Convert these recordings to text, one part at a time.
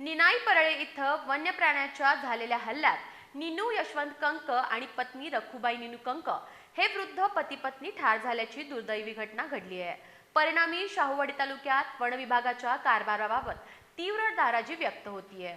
निनाई परळे इथं वन्य प्राण्याच्या झालेल्या हल्ल्यात निनू यशवंत कंक आणि पत्नी रखुबाई निनू कंक हे वृद्ध पती पत्नी ठार झाल्याची दुर्दैवी घटना घडली आहे. परिणामी शाहूवाडी तालुक्यात वन विभागाच्या कारभाराबाबत तीव्र दाराजी व्यक्त होतीये.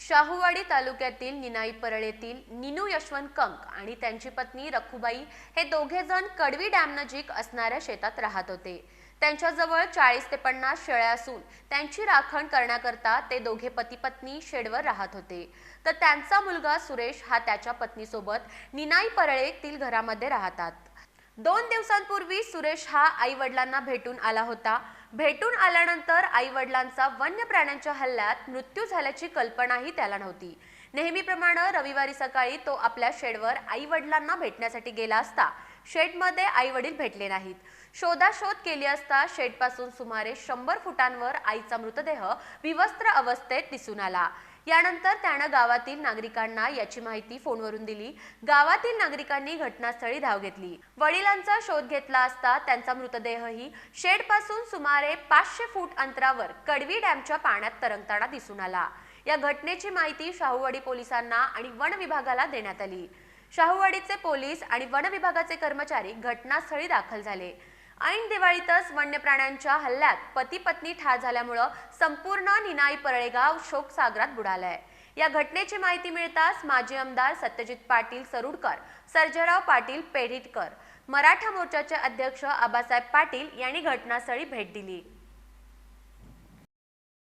शाहूवाडी तालुक्यातील निनाई परळेतील निनू यशवंत कंक आणि त्यांची पत्नी रखुबाई हे दोघे जण कडवी डॅम नजीक असणाऱ्या शेतात राहत होते. त्यांच्याजवळ चाळीस ते पन्नास शेळ्या असून त्यांची राखण करण्याकरता ते दोघे पती पत्नी शेडवर राहत होते. तर त्यांचा मुलगा सुरेश हा त्याच्या पत्नीसोबत निनाई परळेतील घरामध्ये राहतात. दोन दिवसांपूर्वी सुरेश हा आई वडिलांना भेटून आला होता. भेटून आल्यानंतर आई वडिलांचा वन्य प्राण्यांच्या हल्ल्यात मृत्यू झाल्याची कल्पनाही त्याला नव्हती. नेहमीप्रमाणे रविवारी सकाळी तो आपल्या शेडवर आई वडिलांना भेटण्यासाठी गेला असता. शेडमध्ये आई वडील भेटले नाहीत. शोधाशोध केली असता शेडपासून सुमारे शंभर फुटांवर आईचा मृतदेह विवस्त्र अवस्थेत दिसून आला. यानंतर त्यानं गावातील नागरिकांना याची माहिती फोनवरून दिली. गावातील नागरिकांनी घटनास्थळी धाव घेतली. वडिलांचा शोध घेतला असता त्यांचा मृतदेहही शेडपासून सुमारे पाचशे फूट अंतरावर कडवी डॅमच्या पाण्यात तरंगताना दिसून आला. या घटनेची माहिती शाहूवाडी पोलिसांना आणि वन विभागाला देण्यात आली. शाहूवाडीचे पोलीस आणि वन विभागाचे कर्मचारी घटनास्थळी दाखल झाले. ऐन दिवाळीतच वन्य प्राण्यांच्या हल्ल्यात पती पत्नी ठार झाल्यामुळं संपूर्ण निनाई परळेगाव शोकसागरात बुडालंय. या घटनेची माहिती मिळताच माजी आमदार सत्यजित पाटील सरुडकर सर्जराव पाटील पेढीटकर मराठा मोर्चाचे अध्यक्ष आबासाहेब पाटील यांनी घटनास्थळी भेट दिली.